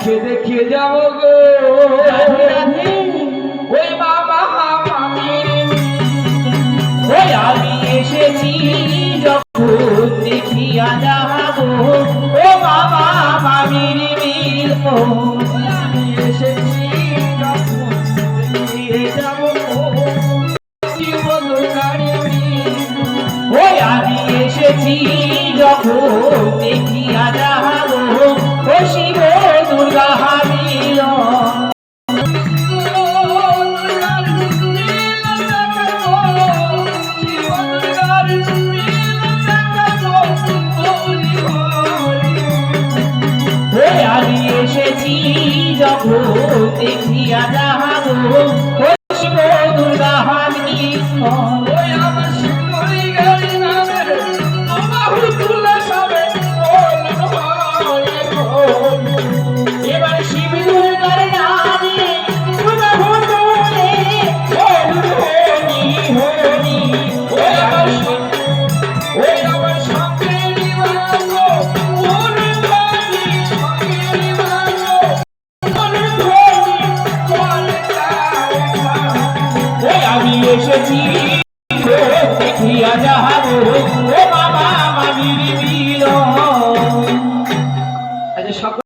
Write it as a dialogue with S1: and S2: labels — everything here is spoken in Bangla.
S1: খেতে খেয়ে যাব গো। ওই মামা
S2: ওই আমি এসেছি যখন দেখিয়া যাব ও মামা মামির
S1: আমি এসেছি
S2: ওই আমি এসেছি যখন দেখিয়া এসেছি যখন ওই আমি এসেছি দেখিয়া যাব ও